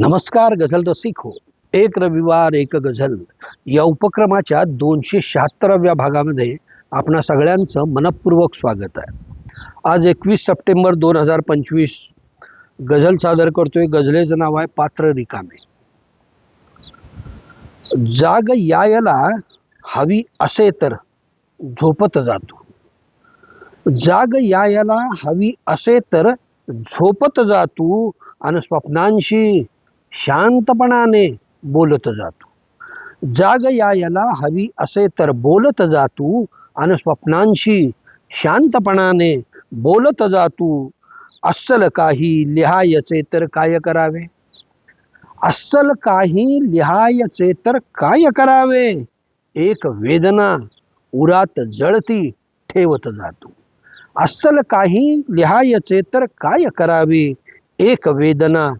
नमस्कार गझल रसिक हो. एक रविवार एक गझल. या उपक्रमाच्या दोनशे शहात्तराव्या भागामध्ये आपणा सगळ्यांचं मनपूर्वक स्वागत आहे. आज एकवीस सप्टेंबर दोन हजार पंचवीस. गझल सादर करतोय गझलेचं नाव आहे पात्र रिकामे. जाग यायला हवी असे तर झोपत जातो. जाग यायला हवी असे तर झोपत जातो आणि स्वप्नांशी शांतपणाने बोलत जातो. जाग यायला हवी असे तर बोलत जातो आणि स्वप्नांशी शांतपणाने बोलत जातो. अस्सल काही लिहायचे तर काय करावे? अस्सल काही लिहायचे तर काय करावे? एक वेदना उरात जळती ठेवत जातो. अस्सल काही लिहायचे तर काय करावे? एक वेदना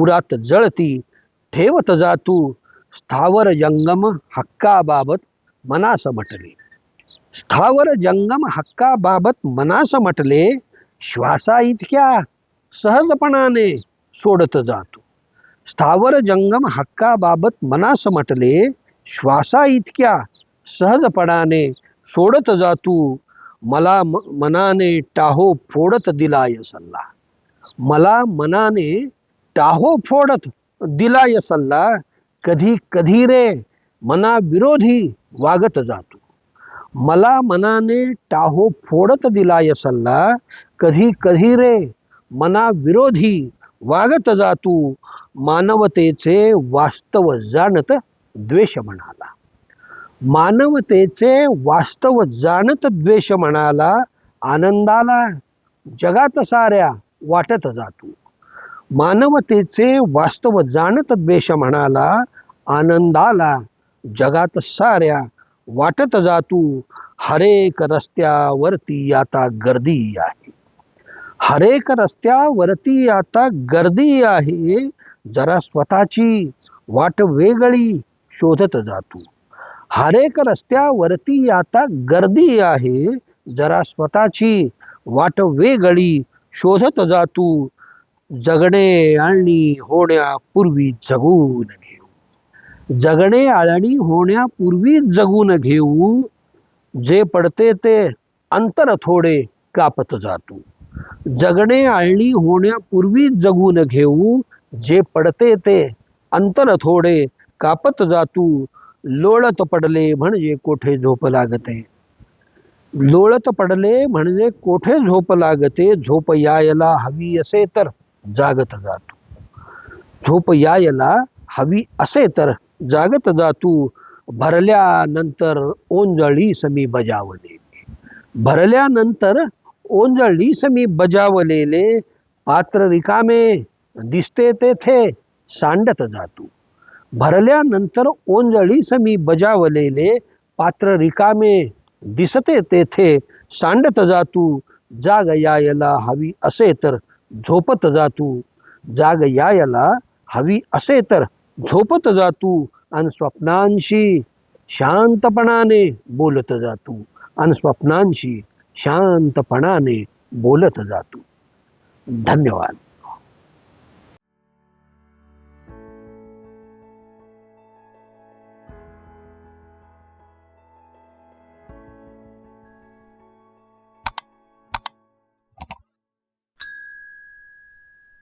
उरात जळती ठेवत जातू स्थावर जंगम हक्काबाबत मनास म्हटले. स्थावर जंगम हक्काबाबत मनास म्हटले श्वासा इतक्या सहजपणाने सोडत जातो स्थावर जंगम हक्काबाबत मनास म्हटले श्वासा इतक्या सहजपणाने सोडत जातू मला म- मनाने टाहो फोडत दिलाय सल्ला. मला मनाने टाहो फोडत दिलाय सल्ला कधी कधी रे मना विरोधी वागत जातो. मला मनाने टाहो फोडत दिलाय सल्ला कधी कधी रे मना विरोधी वागत जातू. मानवतेचे वास्तव जाणत द्वेष म्हणाला. मानवतेचे वास्तव जाणत द्वेष म्हणाला आनंदाला जगात साऱ्या वाटत जातो. मानवतेचे वास्तव जाणत द्वेष म्हणाला आनंदाला जगात साऱ्या वाटत जातू. हरेक रस्त्यावरती आता गर्दी आहे. हरेक रस्त्यावरती आता गर्दी आहे. जरा स्वतःची वाट वेगळी शोधत जातो. हरेक रस्त्यावरती आता गर्दी आहे. जरा स्वतःची वाट वेगळी शोधत जातो. जगणे आणि होण्यापूर्वी जगून घेऊ. जगणे आळणी होण्यापूर्वी जगून घेऊ. जे पडते ते अंतर थोडे कापत जातो. जगणे आळणी होण्यापूर्वी जगून घेऊ. जे पडते ते अंतर थोडे कापत जातू. लोळत पडले म्हणजे कोठे झोप लागते? लोळत पडले म्हणजे कोठे झोप लागते? झोप यायला हवी असे तर जागत जातो. झोप यायला हवी असे तर जागत जातू. भरल्यानंतर ओंजळी समी बजावले भरल्यानंतर ओंजळी समी बजावलेले. पात्र रिकामे दिसते तेथे सांडत जातो. भरल्यानंतर ओंजळी समी बजावलेले. पात्र रिकामे दिसते तेथे सांडत जातू. जाग यायला हवी असे तर झोपत जातू जाग यायला हवी असे तर झोपत जातू आणि स्वप्नांशी शांतपणाने बोलत जातू आणि स्वप्नांशी शांतपणाने बोलत जातू धन्यवाद.